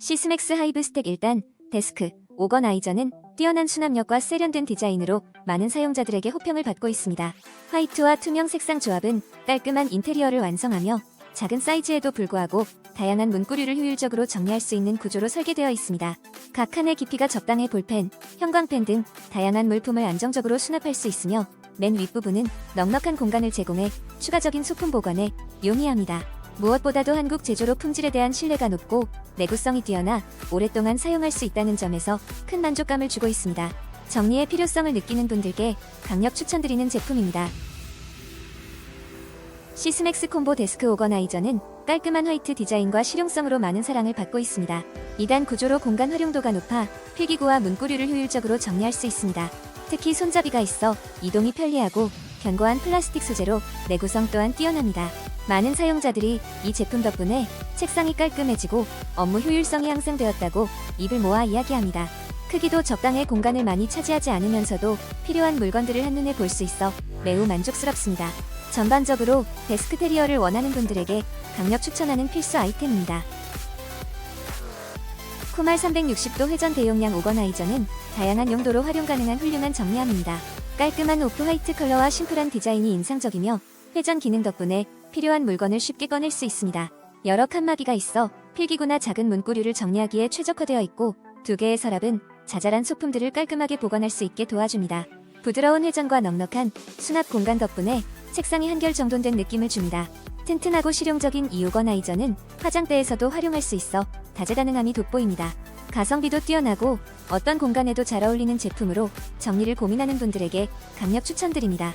시스맥스 하이브 스택 1단, 데스크, 오거나이저는 뛰어난 수납력과 세련된 디자인으로 많은 사용자들에게 호평을 받고 있습니다. 화이트와 투명 색상 조합은 깔끔한 인테리어를 완성하며 작은 사이즈에도 불구하고 다양한 문구류를 효율적으로 정리할 수 있는 구조로 설계되어 있습니다. 각 칸의 깊이가 적당해 볼펜, 형광펜 등 다양한 물품을 안정적으로 수납할 수 있으며 맨 윗부분은 넉넉한 공간을 제공해 추가적인 소품 보관에 용이합니다. 무엇보다도 한국 제조로 품질에 대한 신뢰가 높고 내구성이 뛰어나 오랫동안 사용할 수 있다는 점에서 큰 만족감을 주고 있습니다. 정리의 필요성을 느끼는 분들께 강력 추천드리는 제품입니다. 시스맥스 콤보 데스크 오거나이저는 깔끔한 화이트 디자인과 실용성으로 많은 사랑을 받고 있습니다. 2단 구조로 공간 활용도가 높아 필기구와 문구류를 효율적으로 정리할 수 있습니다. 특히 손잡이가 있어 이동이 편리하고 견고한 플라스틱 소재로 내구성 또한 뛰어납니다. 많은 사용자들이 이 제품 덕분에 책상이 깔끔해지고 업무 효율성이 향상되었다고 입을 모아 이야기합니다. 크기도 적당히 공간을 많이 차지하지 않으면서도 필요한 물건들을 한눈에 볼 수 있어 매우 만족스럽습니다. 전반적으로 데스크 테리어를 원하는 분들에게 강력 추천하는 필수 아이템입니다. 쿠말 360도 회전 대용량 오거나이저는 다양한 용도로 활용 가능한 훌륭한 정리함입니다. 깔끔한 오프 화이트 컬러와 심플한 디자인이 인상적이며 회전 기능 덕분에 필요한 물건을 쉽게 꺼낼 수 있습니다. 여러 칸막이가 있어 필기구나 작은 문구류를 정리하기에 최적화되어 있고 두 개의 서랍은 자잘한 소품들을 깔끔하게 보관할 수 있게 도와줍니다. 부드러운 회전과 넉넉한 수납 공간 덕분에 책상이 한결 정돈된 느낌을 줍니다. 튼튼하고 실용적인 이 오거나이저는 화장대에서도 활용할 수 있어 다재다능함이 돋보입니다. 가성비도 뛰어나고 어떤 공간에도 잘 어울리는 제품으로 정리를 고민하는 분들에게 강력 추천드립니다.